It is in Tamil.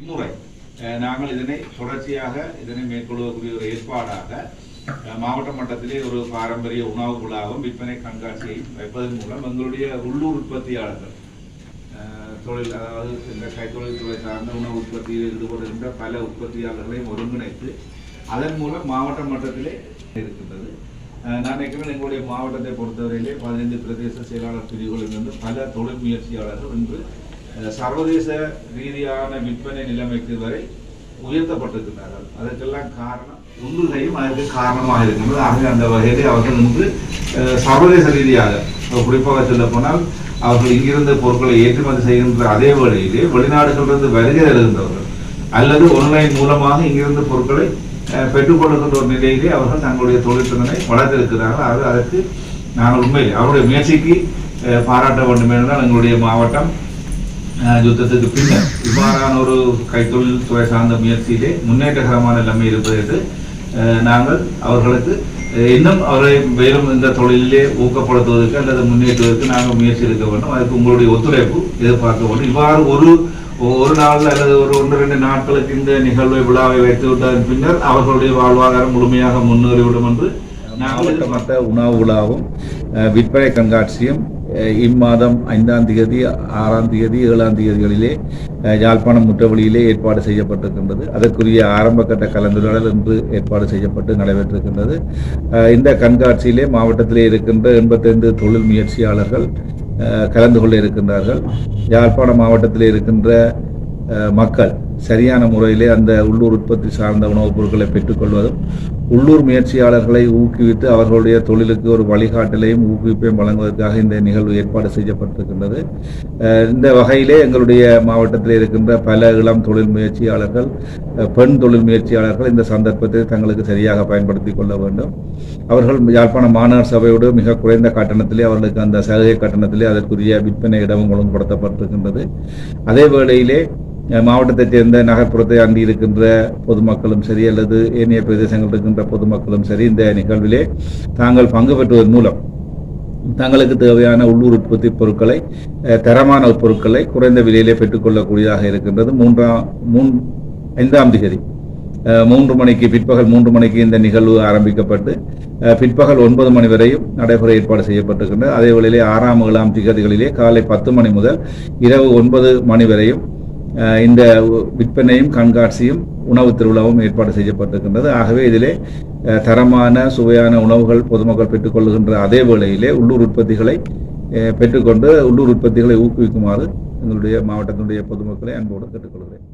இம்முறை நாங்கள் இதனை தொடர்ச்சியாக இதனை மேற்கொள்வதற்குரிய ஒரு ஏற்பாடாக மாவட்ட மட்டத்திலே ஒரு பாரம்பரிய உணவு விழாவும் விற்பனை கண்காட்சியையும் வைப்பதன் மூலம் எங்களுடைய உள்ளூர் உற்பத்தியாளர்கள் தொழில் அதாவது இந்த கைத்தொழில் துறை சார்ந்த உணவு உற்பத்தியில் ஈடுபடுகின்ற பல உற்பத்தியாளர்களையும் ஒருங்கிணைத்து அதன் மூலம் மாவட்ட மட்டத்திலே இருக்கின்றது. நான் நினைக்கிறேன் எங்களுடைய மாவட்டத்தை பொறுத்தவரையிலே பதினைந்து பிரதேச செயலாளர் பிரிவுகளிலிருந்து பல தொழில் முயற்சியாளர்கள் இன்று சர்வதேச ரீதியான விற்பனை நிலைமைக்கு வரை உயர்த்தப்பட்டிருக்கிறார்கள் அதற்கெல்லாம் காரணம் உந்துகையும் அதற்கு காரணமாக இருக்கின்றது. ஆகவே அந்த வகையிலே அவர்கள் இன்று சர்வதேச ரீதியாக குறிப்பாக சொல்ல போனால் அவர்கள் இங்கிருந்த பொருட்களை ஏற்றுமதி செய்கின்ற அதே வேளையிலே வெளிநாடுகளிலிருந்து வருகை எழுகின்றவர்கள் அல்லது ஆன்லைன் மூலமாக இங்கிருந்த பொருட்களை பெற்றுக்கொள்ளுகின்ற ஒரு நிலையிலே அவர்கள் தங்களுடைய தொழிற்திறனை வளர்த்திருக்கிறார்கள். ஆகவே அதற்கு நாங்கள் உண்மையில் அவருடைய முயற்சிக்கு பாராட்ட வேண்டும் என்றால் எங்களுடைய மாவட்டம் யுத்தத்துக்கு பின்னர் இவ்வாறான ஒரு கைத்தொழில் துறை சார்ந்த முயற்சியிலே முன்னேற்றகரமான நிலைமை இருப்பதற்கு நாங்கள் அவர்களுக்கு இன்னும் அவரை மேலும் இந்த தொழிலிலே ஊக்கப்படுத்துவதற்கு அல்லது முன்னேற்றுவதற்கு நாங்கள் முயற்சி எடுக்க வேண்டும். அதுக்கு உங்களுடைய ஒத்துழைப்பு எதிர்பார்க்க வேண்டும். இவ்வாறு ஒரு ஒரு நாள் அல்லது ஒரு ஒன்று ரெண்டு நாட்களுக்கு இந்த நிகழ்வை விழாவை வைத்து விட்டதன் பின்னர் அவர்களுடைய வாழ்வாதாரம் முழுமையாக முன்னேறிவிடும் என்று நாங்கள் மற்ற உணவு விழாவும் விற்பனை கண்காட்சியும் இம்மாதம் ஐந்தாம் தேதி ஆறாம் தேதி ஏழாம் தேதிகளிலே யாழ்ப்பாணம் முற்றவழியிலே ஏற்பாடு செய்யப்பட்டிருக்கின்றது. அதற்குரிய ஆரம்பகட்ட கலந்துரையாடல் இன்று ஏற்பாடு செய்யப்பட்டு நடைபெற்றிருக்கின்றது. இந்த கண்காட்சியிலே மாவட்டத்திலே இருக்கின்ற எண்பத்தைந்து தொழில் முயற்சியாளர்கள் கலந்து கொள்ள இருக்கின்றார்கள். யாழ்ப்பாணம் மாவட்டத்தில் இருக்கின்ற மக்கள் சரியான முறையிலே அந்த உள்ளூர் உற்பத்தி சார்ந்த உணவுப் பொருட்களை பெற்றுக்கொள்வதும் உள்ளூர் முயற்சியாளர்களை ஊக்குவித்து அவர்களுடைய தொழிலுக்கு ஒரு வழிகாட்டலையும் ஊக்குவிப்பையும் வழங்குவதற்காக இந்த நிகழ்வு ஏற்பாடு செய்யப்பட்டிருக்கின்றது. இந்த வகையிலே எங்களுடைய மாவட்டத்தில் இருக்கின்ற பல இளம் தொழில் முயற்சியாளர்கள் பெண் தொழில் முயற்சியாளர்கள் இந்த சந்தர்ப்பத்தை தங்களுக்கு சரியாக பயன்படுத்திக் கொள்ள வேண்டும். அவர்கள் யாழ்ப்பாண மாநகர் சபையோடு மிக குறைந்த கட்டணத்திலே அவர்களுக்கு அந்த சலுகை கட்டணத்திலே அதற்குரிய விற்பனை இடமும் ஒழுங்குபடுத்தப்பட்டிருக்கின்றது அதே வேளையிலே மாவட்டத்தைச் சேர்ந்த நகர்ப்புறத்தை அண்டி இருக்கின்ற பொதுமக்களும் சரி அல்லது ஏனைய பிரதேசங்கள் இருக்கின்ற பொதுமக்களும் சரி இந்த நிகழ்விலே தாங்கள் பங்கு பெற்றுவதன் மூலம் தங்களுக்கு தேவையான உள்ளூர் உற்பத்தி பொருட்களை தரமான பொருட்களை குறைந்த விலையிலே பெற்றுக்கொள்ளக்கூடியதாக இருக்கின்றது. மூன்றாம் மூன் ஐந்தாம் திகதி மூன்று மணிக்கு பிற்பகல் மூன்று மணிக்கு இந்த நிகழ்வு ஆரம்பிக்கப்பட்டு பிற்பகல் ஒன்பது மணி வரையும் நடைபெற ஏற்பாடு செய்யப்பட்டிருக்கின்றது. அதே வேளையிலே ஆறாம் ஏழாம் திகதிகளிலே காலை பத்து மணி முதல் இரவு ஒன்பது மணி வரையும் இந்த விற்பனையும் கண்காட்சியும் உணவு திருவிழாவும் ஏற்பாடு செய்யப்பட்டிருக்கின்றது. ஆகவே இதிலே தரமான சுவையான உணவுகள் பொதுமக்கள் பெற்றுக்கொள்ளுகின்ற அதே வேளையிலே உள்ளூர் உற்பத்திகளை பெற்றுக்கொண்டு உள்ளூர் உற்பத்திகளை ஊக்குவிக்குமாறு எங்களுடைய மாவட்டத்தினுடைய பொதுமக்களை அன்போடு கேட்டுக்கொள்கிறேன்.